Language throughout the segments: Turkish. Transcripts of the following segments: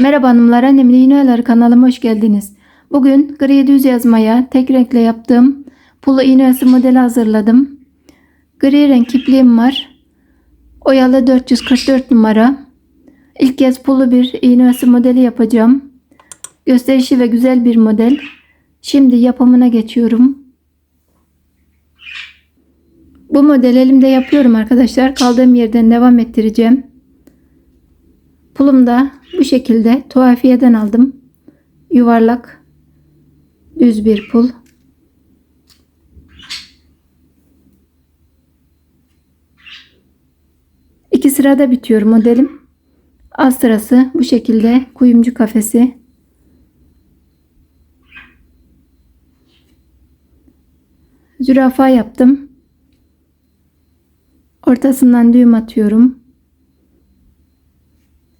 Merhaba hanımlar, annemin iğne oyaları kanalıma hoş geldiniz. Bugün gri düz yazmaya tek renkle yaptığım pulu iğne oyası modeli hazırladım. Gri renk ipliğim var. Oyalı 444 numara. İlk kez pulu bir iğne oyası modeli yapacağım. Gösterişli ve güzel bir model. Şimdi yapımına geçiyorum. Bu model elimde yapıyorum arkadaşlar. Kaldığım yerden devam ettireceğim. Pulum da bu şekilde tuhafiyeden aldım. Yuvarlak düz bir pul. İki sırada bitiyor modelim. Az sırası bu şekilde kuyumcu kafesi. Zürafa yaptım. Ortasından düğüm atıyorum.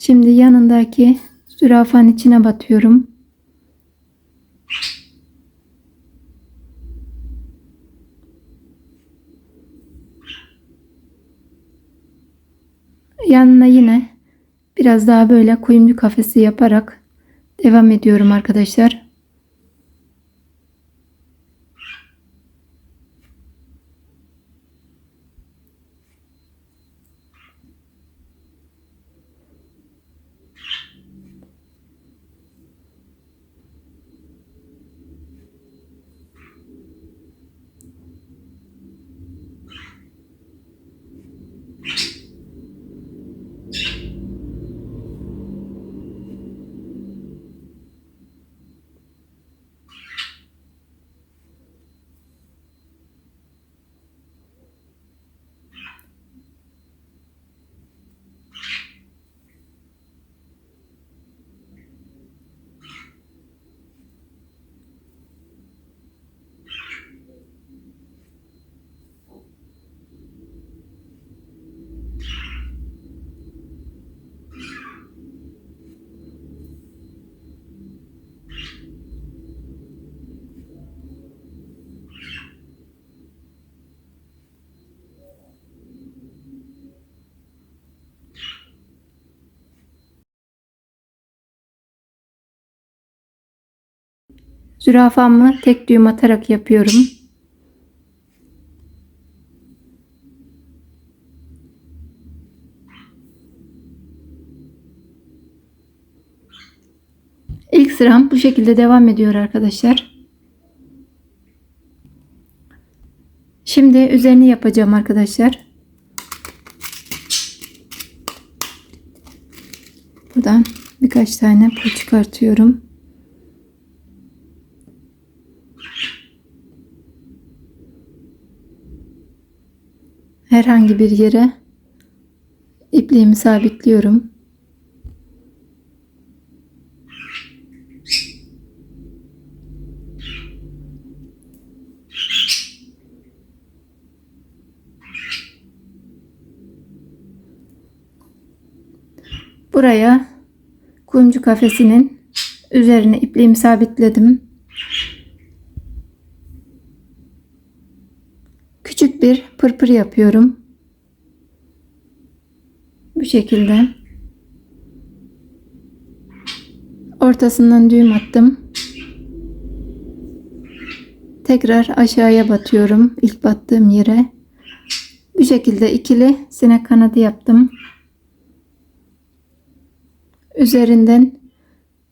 Şimdi yanındaki zürafanın içine batıyorum. Yanına yine biraz daha böyle kuyumcu kafesi yaparak devam ediyorum arkadaşlar. Zürafamı tek düğüm atarak yapıyorum. İlk sıram bu şekilde devam ediyor arkadaşlar. Şimdi üzerini yapacağım arkadaşlar. Buradan birkaç tane pul çıkartıyorum. Herhangi bir yere ipliğimi sabitliyorum. Buraya kuyumcu kafesinin üzerine ipliğimi sabitledim. Bir pırpır yapıyorum. Bu şekilde. Ortasından düğüm attım. Tekrar aşağıya batıyorum. ilk battığım yere. Bu şekilde ikili sinek kanadı yaptım. Üzerinden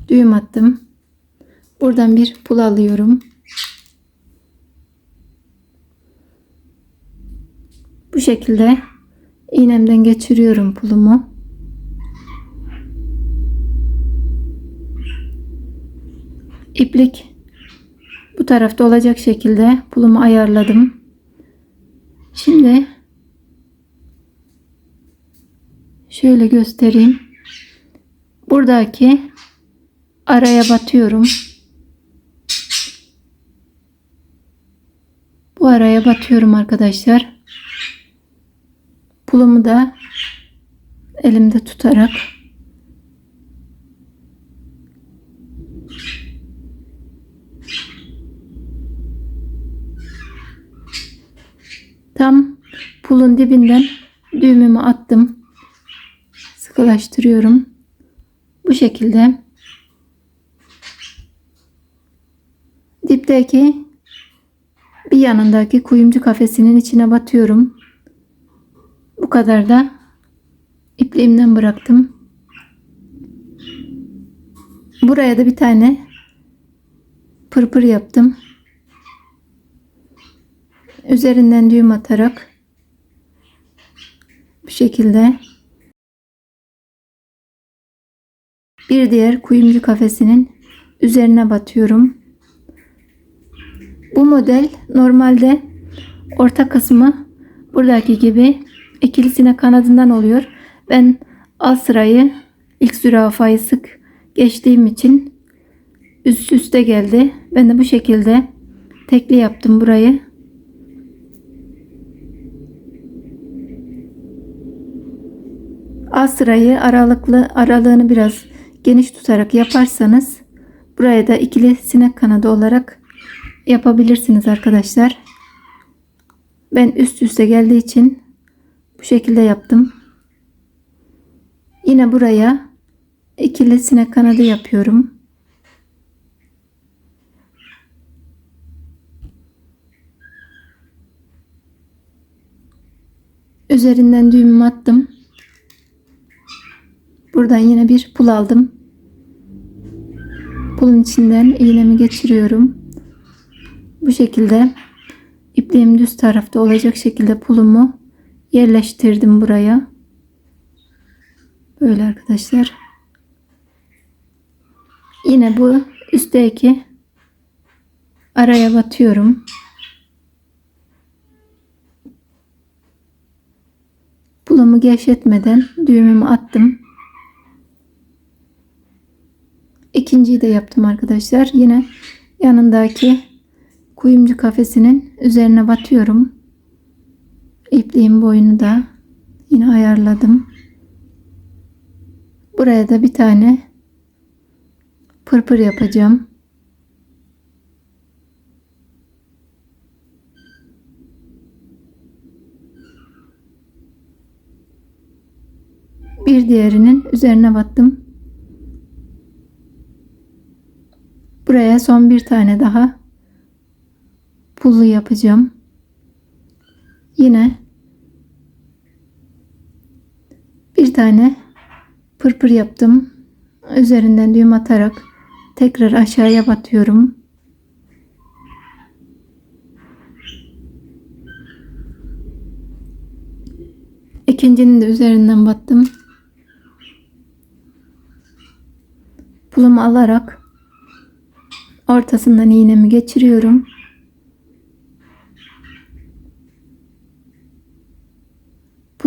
düğüm attım. Buradan bir pul alıyorum. Bu şekilde iğnemden geçiriyorum pulumu. İplik bu tarafta olacak şekilde pulumu ayarladım. Şimdi şöyle göstereyim. Buradaki araya batıyorum. Bu araya batıyorum arkadaşlar. Pulumu da elimde tutarak tam pulun dibinden düğümümü attım. Sıkılaştırıyorum. Bu şekilde dipteki bir yanındaki kuyumcu kafesinin içine batıyorum. Bu kadar da ipliğimden bıraktım. Buraya da bir tane pırpır yaptım. Üzerinden düğüm atarak bu şekilde bir diğer kuyumcu kafesinin üzerine batıyorum. Bu model normalde orta kısmı buradaki gibi ikilisine kanadından oluyor. Ben alt sırayı ilk zürafayı sık geçtiğim için üst üste geldi. Ben de bu şekilde tekli yaptım burayı. Alt sırayı aralıklı aralığını biraz geniş tutarak yaparsanız buraya da ikili sinek kanadı olarak yapabilirsiniz arkadaşlar. Ben üst üste geldiği için bu şekilde yaptım. Yine buraya ikili sinek kanadı yapıyorum. Üzerinden düğümümü attım. Buradan yine bir pul aldım. Pulun içinden iğnemi geçiriyorum. Bu şekilde ipliğim düz tarafta olacak şekilde pulumu yerleştirdim buraya. Böyle arkadaşlar. Yine bu üstteki araya batıyorum. Pulumu gevşetmeden düğümümü attım. İkinciyi de yaptım arkadaşlar. Yine yanındaki kuyumcu kafesinin üzerine batıyorum. İpliğin boyunu da yine ayarladım. Buraya da bir tane pırpır yapacağım. Bir diğerinin üzerine battım. Buraya son bir tane daha pullu yapacağım. Yine bir tane pırpır yaptım. Üzerinden düğüm atarak tekrar aşağıya batıyorum. İkincinin de üzerinden battım. Pulumu alarak ortasından iğnemi geçiriyorum.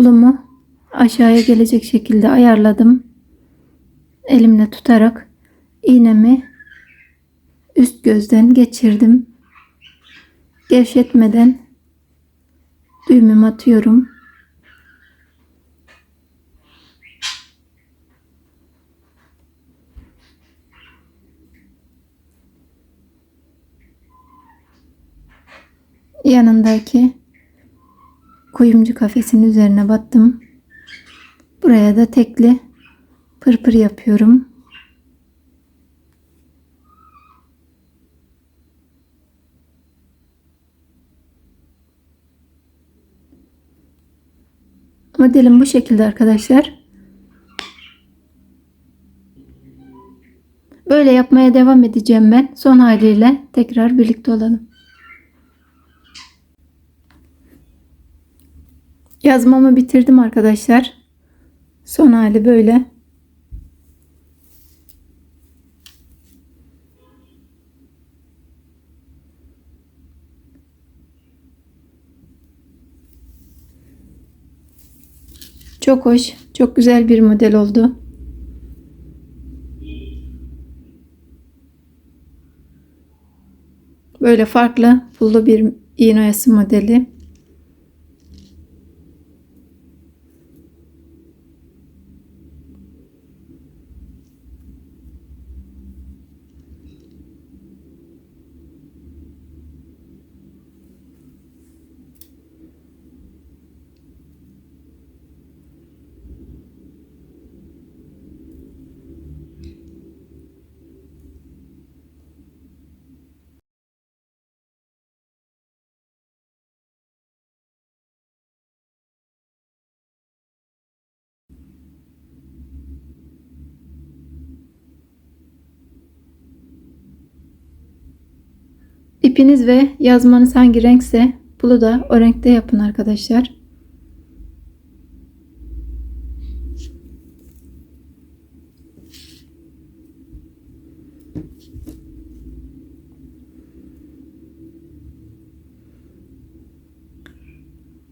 Pulumu aşağıya gelecek şekilde ayarladım. Elimle tutarak iğnemi üst gözden geçirdim. Gevşetmeden düğümümü atıyorum. Yanındaki kuyumcu kafesinin üzerine battım. Buraya da tekli pırpır yapıyorum. Modelim bu şekilde arkadaşlar. Böyle yapmaya devam edeceğim ben. Son haliyle tekrar birlikte olalım. Yazmamı bitirdim arkadaşlar. Son hali böyle. Çok hoş, çok güzel bir model oldu. Böyle farklı pullu bir iğne modeli. İpiniz ve yazmanız hangi renkse pulu da o renkte yapın arkadaşlar.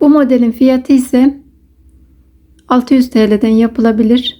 Bu modelin fiyatı ise 600 TL'den yapılabilir.